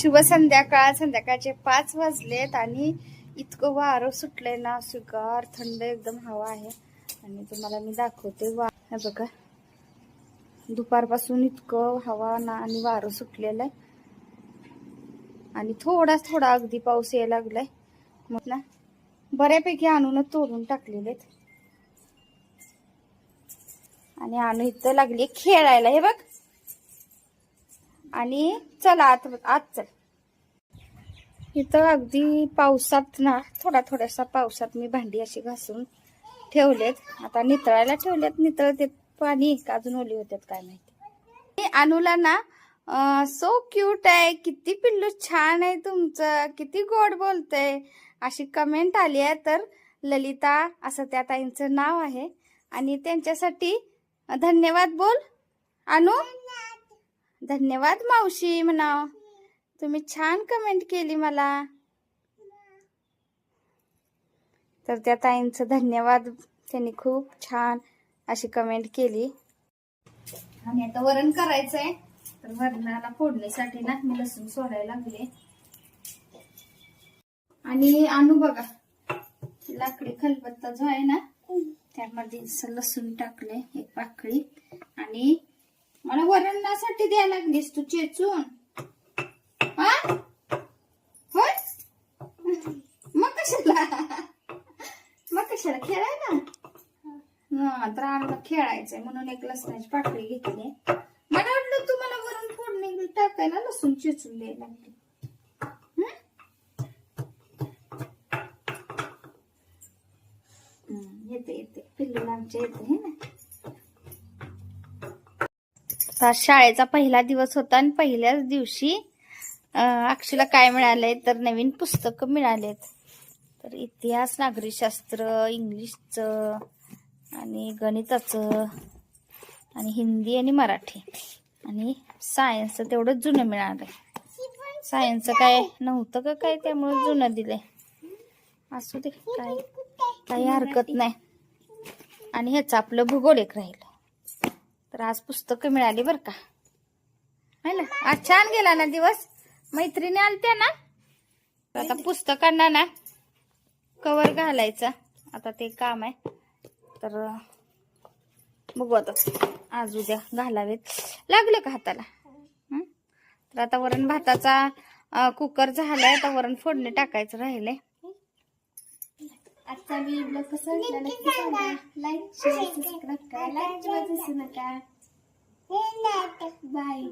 शुभ संध्याकाळ. संध्याकाळचे पाच वाजलेत आणि इतकं वारं सुटलंय ना सुगार थंड एकदम हवा आहे. आणि तुम्हाला मी दाखवते वा हे बघा. दुपारपासून इतकं हवा ना आणि वारं सुटलेलं आहे. आणि थोडा थोडा अगदी पाऊस यायला लागलाय. मग ना बऱ्यापैकी आणूनच तोडून टाकलेले आहेत. आणि आणू इथं लागली खेळायला. हे बघ. आणि चला आत आत चल. इथं अगदी पावसात ना थोडा थोडासा पावसात मी भांडी अशी घासून ठेवलेत. आता नितळायला ठेवलेत नितळते पाणी का अजून ओली होत्यात काय माहिती. अनुला ना सो क्यूट आहे किती पिल्लू छान आहे तुमचं किती गोड बोलतय. अशी कमेंट आली आहे तर ललिता असं त्या ताईंचं नाव आहे. आणि त्यांच्यासाठी धन्यवाद बोल. अनु? धन्यवाद मावशी म्हणाव तुम्ही छान कमेंट केली मला. तर त्या ताईंचं धन्यवाद. त्यांनी खूप छान अशी कमेंट केली. आणि आता वरण करायचंय. तर वरणाला फोडणीसाठी ना मी लसूण सोडायला लागले. आणि आणू बघा. लाकडी खलबत्ता जो आहे ना त्यामध्ये असं लसूण टाकले एक पाकळी. आणि मला वरणासाठी द्यायला लागलीस तू चेचून. हा? होय? मग कशाला? मग कशाला? खेळायला? तर आम्हाला खेळायचंय म्हणून एक लसणाची पाकळी घेतली. मला वाटलं मला वरण फोडणी टाकायला लसूण चेचून द्यायला लागली. येते येते. पिल्लू आमच्या येते हे ना? तर शाळेचा पहिला दिवस होता आणि पहिल्याच दिवशी अक्षीला काय मिळालंय तर नवीन पुस्तकं मिळालेत. तर इतिहास नागरिकशास्त्र इंग्लिशचं आणि गणिताचं आणि हिंदी आणि मराठी आणि सायन्सचं तेवढं जुनं मिळालंय. सायन्सचं काय नव्हतं का काय त्यामुळे जुनं दिलंय. असू दे काय काही हरकत नाही. आणि ह्याचं आपलं भूगोल एक राहिलं. तर आज पुस्तकं मिळाली बरं का? है ना? आज छान गेला ना दिवस. मैत्रिणी आलत्या ना? तर आता पुस्तकांना ना कवर घालायचं. आता ते काम आहे. तर बघू आता. आज उद्या घालावेत. लागलं का हाताला? तर आता वरण भाताचा कुकर झालाय. तर वरण फोडणी टाकायचं राहिलंय. आजचा व्हिडिओ कसा वाटला नक्की सांगा. लाईक शेअर सबस्क्राईब करा. लाईक विसरू नका. बाय